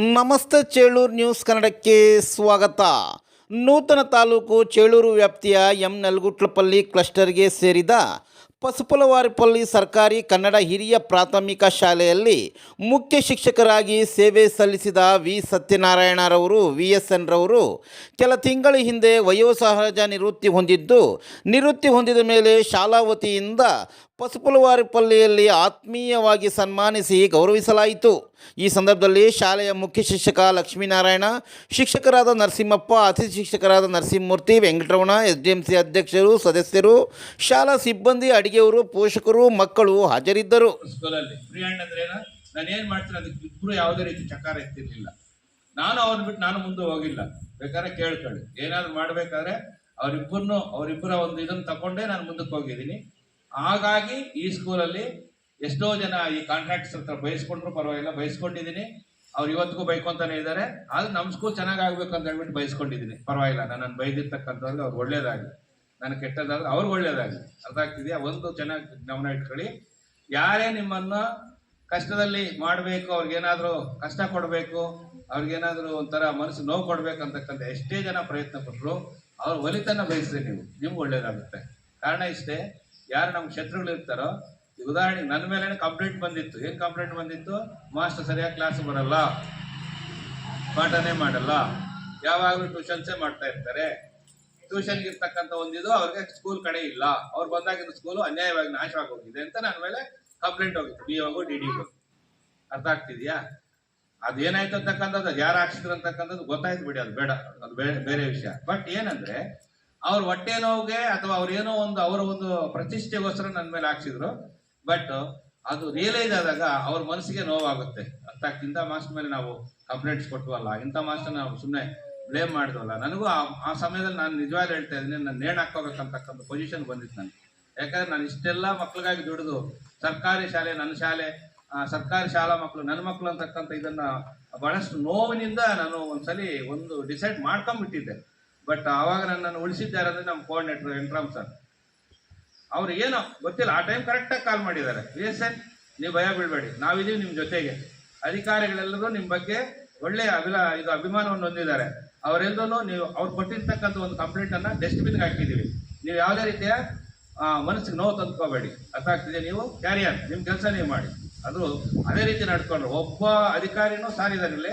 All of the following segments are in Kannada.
ನಮಸ್ತೆ ಚೇಳೂರು ನ್ಯೂಸ್ ಕನ್ನಡಕ್ಕೆ ಸ್ವಾಗತ. ನೂತನ ತಾಲೂಕು ಚೇಳೂರು ವ್ಯಾಪ್ತಿಯ ಎಂ ನಲ್ಗುಟ್ಲಪಲ್ಲಿ ಕ್ಲಸ್ಟರ್ಗೆ ಸೇರಿದ ಪಸುಪಲವಾರಿಪಲ್ಲಿ ಸರ್ಕಾರಿ ಕನ್ನಡ ಹಿರಿಯ ಪ್ರಾಥಮಿಕ ಶಾಲೆಯಲ್ಲಿ ಮುಖ್ಯ ಶಿಕ್ಷಕರಾಗಿ ಸೇವೆ ಸಲ್ಲಿಸಿದ ವಿ. ಸತ್ಯನಾರಾಯಣರವರು, ವಿ. ಎಸ್. ಎನ್ ರವರು ಕೆಲ ತಿಂಗಳ ಹಿಂದೆ ವಯೋಸಹಜ ನಿವೃತ್ತಿ ಹೊಂದಿದ್ದು, ನಿವೃತ್ತಿ ಹೊಂದಿದ ಮೇಲೆ ಶಾಲಾ ವತಿಯಿಂದ ಪಸುಪುಲವಾರಿಪಲ್ಲಿಯಲ್ಲಿ ಆತ್ಮೀಯವಾಗಿ ಸನ್ಮಾನಿಸಿ ಗೌರವಿಸಲಾಯಿತು. ಈ ಸಂದರ್ಭದಲ್ಲಿ ಶಾಲೆಯ ಮುಖ್ಯ ಶಿಕ್ಷಕ ಲಕ್ಷ್ಮೀನಾರಾಯಣ, ಶಿಕ್ಷಕರಾದ ನರಸಿಂಹಪ್ಪ, ಅತಿಥಿ ಶಿಕ್ಷಕರಾದ Narasimhamurthy, Venkataramana S D M C ಅಧ್ಯಕ್ಷರು, ಸದಸ್ಯರು, ಶಾಲಾ ಸಿಬ್ಬಂದಿ, ಅಡಿಗೆಯವರು, ಪೋಷಕರು, ಮಕ್ಕಳು ಹಾಜರಿದ್ದರು. ನಾನು ಏನು ಮಾಡ್ತೀನಿ, ಅದಕ್ಕೆ ಇಬ್ರು ಯಾವುದೇ ರೀತಿ ಚಕಾರ ಎತ್ತಿರಲಿಲ್ಲ. ನಾನು ಅವ್ರನ್ನ ಬಿಟ್ಟು ನಾನು ಮುಂದೆ ಹೋಗಿಲ್ಲ. ಬೇಕಾದ್ರೆ ಕೇಳ್ಕೊಳ್ಳಿ. ಏನಾದ್ರು ಮಾಡಬೇಕಾದ್ರೆ ಅವರಿಬ್ಬರನ್ನು, ಅವರಿಬ್ಬರ ಒಂದು ಇದನ್ನು ತಗೊಂಡೇ ನಾನು ಮುಂದಕ್ಕೆ ಹೋಗಿದ್ದೀನಿ. ಹಾಗಾಗಿ ಈ ಸ್ಕೂಲಲ್ಲಿ ಎಷ್ಟೋ ಜನ ಈ ಕಾಂಟ್ರಾಕ್ಟ್ಸ್ ಹತ್ರ ಬಯಸ್ಕೊಂಡ್ರು, ಪರವಾಗಿಲ್ಲ, ಬಯಸ್ಕೊಂಡಿದ್ದೀನಿ. ಅವ್ರು ಇವತ್ತಿಗೂ ಬೈಕೊಂತಾನೆ ಇದ್ದಾರೆ. ಆದ್ರೆ ನಮ್ಮ ಸ್ಕೂಲ್ ಚೆನ್ನಾಗಿ ಆಗ್ಬೇಕು ಅಂತ ಹೇಳ್ಬಿಟ್ಟು ಬಯಸ್ಕೊಂಡಿದ್ದೀನಿ. ಪರವಾಗಿಲ್ಲ, ನಾನು ಬೈದಿರ್ತಕ್ಕಂಥವ್ರಿಗೆ ಅವ್ರು ಒಳ್ಳೇದಾಗಲಿ. ನಾನು ಕೆಟ್ಟದಾದ್ರೆ ಅವ್ರಿಗೆ ಒಳ್ಳೇದಾಗಲಿ. ಅರ್ಥ ಆಗ್ತಿದೆಯಾ? ಒಂದು ಚೆನ್ನಾಗಿ ಗಮನ ಇಟ್ಕೊಳ್ಳಿ. ಯಾರೇ ನಿಮ್ಮನ್ನ ಕಷ್ಟದಲ್ಲಿ ಮಾಡಬೇಕು ಅವ್ರಿಗೇನಾದರೂ ಕಷ್ಟ ಕೊಡಬೇಕು ಅವ್ರಿಗೇನಾದರೂ ಒಂಥರ ಮನಸ್ಸು ನೋವು ಕೊಡ್ಬೇಕಂತಕ್ಕಂಥ ಎಷ್ಟೇ ಜನ ಪ್ರಯತ್ನ ಪಟ್ಟರು ಅವ್ರ ಒಲಿತನ ಬಯಸ್ರಿ ನೀವು, ನಿಮ್ಗೆ ಒಳ್ಳೇದಾಗುತ್ತೆ. ಕಾರಣ ಇಷ್ಟೇ ಯಾರು ನಮ್ಮ ಶತ್ರುಗಳು ಇರ್ತಾರೋ ಉದಾಹರಣೆಗೆ ನನ್ನ ಮೇಲೆ ಕಂಪ್ಲೇಂಟ್ ಬಂದಿತ್ತು. ಏನ್ ಕಂಪ್ಲೇಂಟ್ ಬಂದಿತ್ತು? ಮಾಸ್ಟರ್ ಸರಿಯಾಗಿ ಕ್ಲಾಸ್ ಬರಲ್ಲ. ಪಾಠನೇ ಮಾಡಲ್ಲ. ಯಾವಾಗಲೂ ಟ್ಯೂಷನ್ಸೇ ಮಾಡ್ತಾ ಇರ್ತಾರೆ. ಟ್ಯೂಷನ್ಗೆ ಇರ್ತಕ್ಕಂಥ ಒಂದಿದು ಅವ್ರಿಗೆ ಸ್ಕೂಲ್ ಕಡೆ ಇಲ್ಲ. ಅವ್ರು ಬಂದಾಗಿದ್ದ ಸ್ಕೂಲು ಅನ್ಯಾಯವಾಗಿ ನಾಶವಾಗಿ ಹೋಗಿದೆ ಅಂತ ನನ್ನ ಮೇಲೆ ಕಂಪ್ಲೇಂಟ್ ಹೋಗಿತ್ತು. ಬಿ ಹೋಗು ಡಿ ಡಿಗೂ ಅರ್ಥ ಆಗ್ತಿದ್ಯಾ? ಅದೇನಾಯ್ತು ಅಂತಕ್ಕಂಥದ್ದು ಯಾರು ಹಾಕ್ಸಿದ್ರು ಅಂತಕ್ಕಂಥದ್ದು ಗೊತ್ತಾಯ್ತು ಬಿಡಿ, ಅದು ಬೇಡ. ಅದು ಬೇರೆ ಬೇರೆ ವಿಷಯ. ಬಟ್ ಏನಂದ್ರೆ ಅವ್ರ ಹೊಟ್ಟೆ ನೋವಿಗೆ ಅಥವಾ ಅವ್ರೇನೋ ಒಂದು ಅವರ ಒಂದು ಪ್ರತಿಷ್ಠೆಗೋಸ್ಕರ ನನ್ನ ಮೇಲೆ ಹಾಕ್ಸಿದ್ರು. ಬಟ್ ಅದು ರಿಯಲೈಸ್ ಆದಾಗ ಅವ್ರ ಮನಸ್ಸಿಗೆ ನೋವಾಗುತ್ತೆ. ಅಂತ ಇಂಥ ಮಾಸ್ಟರ್ ಮೇಲೆ ನಾವು ಕಂಪ್ಲೇಂಟ್ಸ್ ಕೊಟ್ಟವಲ್ಲ ಇಂಥ ಮಾಸ್ಟರ್ ನಾವು ಸುಮ್ಮನೆ ಬ್ಲೇಮ್ ಮಾಡಿದ್ವಲ್ಲ. ನನಗೂ ಆ- ಆ ಸಮಯದಲ್ಲಿ ನಾನು ನಿಜವಾಗ್ಲೂ ಹೇಳ್ತಾ ಇದ್ದೀನಿ ನಾನು ನೇಣು ಹಾಕೋಬೇಕಂತಕ್ಕಂಥ ಪೊಸಿಷನ್ ಬಂದಿತ್ತು ನನಗೆ. ಯಾಕಂದ್ರೆ ನಾನು ಇಷ್ಟೆಲ್ಲ ಮಕ್ಳಿಗಾಗಿ ದುಡಿದು, ಸರ್ಕಾರಿ ಶಾಲೆ, ನನ್ನ ಶಾಲೆ ಸರ್ಕಾರಿ ಶಾಲಾ ಮಕ್ಕಳು ನನ್ನ ಮಕ್ಕಳು ಅಂತಕ್ಕಂಥ ಇದನ್ನ ಬಹಳಷ್ಟು ನೋವಿನಿಂದ ನಾನು ಒಂದ್ಸಲಿ ಒಂದು ಡಿಸೈಡ್ ಮಾಡ್ಕೊಂಡ್ಬಿಟ್ಟಿದ್ದೆ ಬಟ್ ಅವಾಗ ನನ್ನನ್ನು ಉಳಿಸಿದ್ದಾರಂದ್ರೆ ನಮ್ಮ ಕೋಆರ್ಡಿನೇಟರ್ ವೆಂಕಟರಾಮ್ ಸರ್ ಅವ್ರು ಏನೋ ಗೊತ್ತಿಲ್ಲ, ಆ ಟೈಮ್ ಕರೆಕ್ಟಾಗಿ ಕಾಲ್ ಮಾಡಿದ್ದಾರೆ. ಎಸ್ ಎನ್ ನೀವು ಭಯ ಬೀಳ್ಬೇಡಿ. ನಾವಿದೀವಿ ನಿಮ್ಮ ಜೊತೆಗೆ. ಅಧಿಕಾರಿಗಳೆಲ್ಲರೂ ನಿಮ್ಮ ಬಗ್ಗೆ ಒಳ್ಳೆಯ ಅಭಿಲ, ಇದು ಅಭಿಮಾನವನ್ನು ಹೊಂದಿದ್ದಾರೆ. ಅವರೆಲ್ಲರೂ ನೀವು, ಅವ್ರು ಕೊಟ್ಟಿರ್ತಕ್ಕಂಥ ಒಂದು ಕಂಪ್ಲೇಂಟ್ ಅನ್ನ ಡಸ್ಟ್ಬಿನ್ಗೆ ಹಾಕಿದ್ದೀವಿ. ನೀವು ಯಾವುದೇ ರೀತಿಯ ಮನಸ್ಸಿಗೆ ನೋವು ತಂದ್ಕೋಬೇಡಿ. ಅರ್ಥ ಆಗ್ತಿದೆ ನೀವು? ಕ್ಯಾರಿಯರ್ ನಿಮ್ಮ ಕೆಲಸ ನೀವು ಮಾಡಿ. ಅದು ಅದೇ ರೀತಿ ನಡ್ಕೊಂಡ್ರು ಒಬ್ಬ ಅಧಿಕಾರಿನೂ ಸಾರಿದಾರಿಲ್ಲ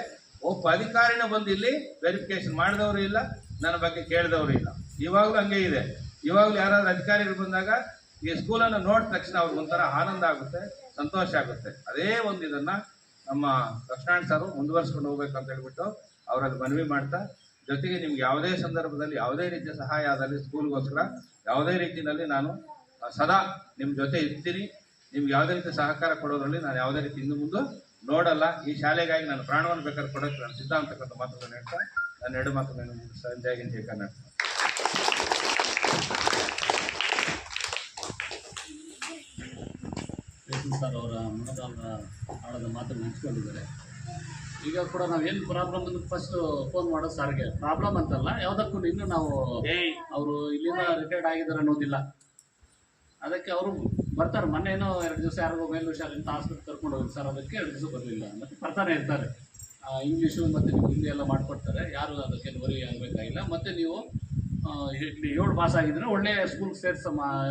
ಒಬ್ಬ ಅಧಿಕಾರಿನೂ ಬಂದು ಇಲ್ಲಿ ವೆರಿಫಿಕೇಶನ್ ಮಾಡಿದವರು ಇಲ್ಲ. ನನ್ನ ಬಗ್ಗೆ ಕೇಳಿದವರು ಇಲ್ಲ. ಇವಾಗಲೂ ಹಂಗೆ ಇದೆ. ಇವಾಗಲೂ ಯಾರಾದರೂ ಅಧಿಕಾರಿಗಳು ಬಂದಾಗ ಈ ಸ್ಕೂಲನ್ನು ನೋಡಿದ ತಕ್ಷಣ ಅವ್ರಿಗೆ ಒಂಥರ ಆನಂದ ಆಗುತ್ತೆ, ಸಂತೋಷ ಆಗುತ್ತೆ. ಅದೇ ಒಂದು ಇದನ್ನು ನಮ್ಮ ಲಕ್ಷ್ಮಣ ಸರ್ ಮುಂದುವರ್ಸ್ಕೊಂಡು ಹೋಗ್ಬೇಕು ಅಂತ ಹೇಳ್ಬಿಟ್ಟು ಅವರಲ್ಲಿ ಮನವಿ ಮಾಡ್ತಾ, ಜೊತೆಗೆ ನಿಮ್ಗೆ ಯಾವುದೇ ಸಂದರ್ಭದಲ್ಲಿ ಯಾವುದೇ ರೀತಿಯ ಸಹಾಯ ಆದಲ್ಲಿ ಸ್ಕೂಲ್ಗೋಸ್ಕರ ಯಾವುದೇ ರೀತಿಯಲ್ಲಿ ನಾನು ಸದಾ ನಿಮ್ಮ ಜೊತೆ ಇರ್ತೀನಿ. ನಿಮ್ಗೆ ಯಾವುದೇ ರೀತಿ ಸಹಕಾರ ಕೊಡೋದ್ರಲ್ಲಿ ನಾನು ಯಾವುದೇ ರೀತಿ ಇನ್ನು ಮುಂದೆ ನೋಡಲ್ಲ. ಈ ಶಾಲೆಗಾಗಿ ನಾನು ಪ್ರಾಣವನ್ನು ಬೇಕಾದ್ರೆ ಕೊಡೋಕ್ಕೆ ನಾನು ಸಿದ್ಧ ಅಂತಕ್ಕಂಥ ಮಾತುಗಳನ್ನು ಹೇಳ್ತಾ ಎರಡು ಮಾತು ಮುಗಿಸ್ತಾ ಜೈ ಹಿಂದ್ ಜೈ ಯಶವಂತ್ ಸರ್ ಅವರ ಮನದಾಳದ ಆಳದ ಮಾತನ್ನು ಹಂಚ್ಕೊಂಡಿದ್ದಾರೆ. ಈಗ ಕೂಡ ನಾವೇನು ಪ್ರಾಬ್ಲಮ್ ಅಂತ ಫಸ್ಟ್ ಫೋನ್ ಮಾಡೋ ಸಾರಿಗೆ. ಪ್ರಾಬ್ಲಮ್ ಅಂತಲ್ಲ ಯಾವುದಕ್ಕೂ ಇನ್ನು ನಾವು ಅವರು ಇಲ್ಲಿಂದ ರಿಟೈರ್ಡ್ ಆಗಿದ್ದಾರೆ ಅನ್ನೋದಿಲ್ಲ. ಅದಕ್ಕೆ ಅವರು ಬರ್ತಾರೆ ಮೊನ್ನೆ ಏನೋ ಎರಡು ದಿವಸ ಯಾರಿಗೋ ಮೇಲು ಅಂತ ಆಸ್ಪತ್ರೆ ಕರ್ಕೊಂಡು ಹೋಗಿ ಸರ್ ಅದಕ್ಕೆ ಎರಡು ದಿವಸ ಬರಲಿಲ್ಲ. ಮತ್ತೆ ಬರ್ತಾನೆ ಇರ್ತಾರೆ. ಇಂಗ್ಲೀಷು ಮತ್ತು ನೀವು ಹಿಂದಿ ಎಲ್ಲ ಮಾಡಿಕೊಡ್ತಾರೆ. ಯಾರು ಅದಕ್ಕೆ ವರಿ ಆಗಬೇಕಾಗಿಲ್ಲ ಮತ್ತು ನೀವು ಇಲ್ಲಿ ಏಳು ಪಾಸ್ ಆಗಿದ್ರೆ ಒಳ್ಳೆ ಸ್ಕೂಲ್ ಸೇರ್ಸ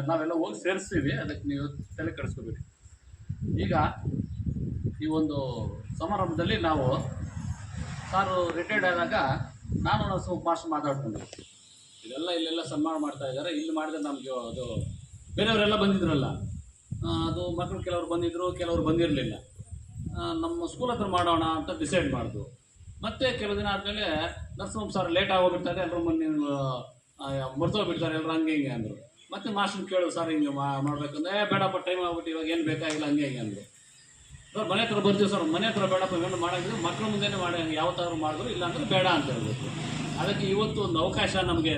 ನಾವೆಲ್ಲ ಹೋಗಿ ಸೇರಿಸ್ತೀವಿ ಅದಕ್ಕೆ ನೀವು ತಲೆ ಕೆಡಿಸ್ಕೋಬೇಡಿ. ಈಗ ಈ ಒಂದು ಸಮಾರಂಭದಲ್ಲಿ ನಾವು ಸಾರು ರಿಟೈರ್ಡ್ ಆದಾಗ ನಾನು ನಾವು ಮಾಸ್ಟರ್ ಮಾತಾಡ್ಕೊಂಡು. ಇಲ್ಲೆಲ್ಲ ಇಲ್ಲೆಲ್ಲ ಸನ್ಮಾನ ಮಾಡ್ತಾ ಇದ್ದಾರೆ. ಇಲ್ಲಿ ಮಾಡಿದ್ರೆ ನಮಗೆ ಅದು ಬೇರೆಯವರೆಲ್ಲ ಬಂದಿದ್ರಲ್ಲ. ಅದು ಮಕ್ಕಳು ಕೆಲವರು ಬಂದಿದ್ರು, ಕೆಲವರು ಬಂದಿರಲಿಲ್ಲ. ನಮ್ಮ ಸ್ಕೂಲ್ ಹತ್ರ ಮಾಡೋಣ ಅಂತ ಡಿಸೈಡ್ ಮಾಡಿದ್ರು ಮತ್ತೆ ಕೆಲವು ದಿನ ಆದಮೇಲೆ ನರ್ಸಿಂಹ ಸರ್ ಲೇಟ್ ಆಗೋಗ್ಬಿಡ್ತಾರೆ ಎಲ್ಲರೂ ಮೊನ್ನೆ ಮರ್ತೋಗ್ಬಿಡ್ತಾರೆ ಎಲ್ಲರೂ ಹಂಗೆ ಹಿಂಗೆ ಅಂದರು. ಮತ್ತೆ ಮಾಸ್ಟರ್ ಕೇಳು ಸರ್ ಹಿಂಗೆ ಮಾಡ್ಬೇಕಂದ್ರೆ "ಏ, ಬೇಡಪ್ಪ ಟೈಮ್ ಆಗ್ಬಿಟ್ಟು ಇವಾಗ ಏನು ಬೇಕಾಗಿಲ್ಲ ಹಂಗೆ ಹಿಂಗೆ ಅಂದರು. ಸರ್ ಮನೆ ಹತ್ರ ಬರ್ತೀವಿ ಸರ್ ಮನೆ ಹತ್ರ ಬೇಡಪ್ಪ ಏನು ಮಾಡೋಂಗಿದ್ರೆ ಮಕ್ಕಳ ಮುಂದೆನೇ ಮಾಡಿ ಯಾವತ್ತಾದ್ರು ಮಾಡಿದ್ರು ಇಲ್ಲಾಂದ್ರೆ ಬೇಡ ಅಂತ ಹೇಳ್ಬೇಕು ಅದಕ್ಕೆ ಇವತ್ತು ಒಂದು ಅವಕಾಶ ನಮಗೆ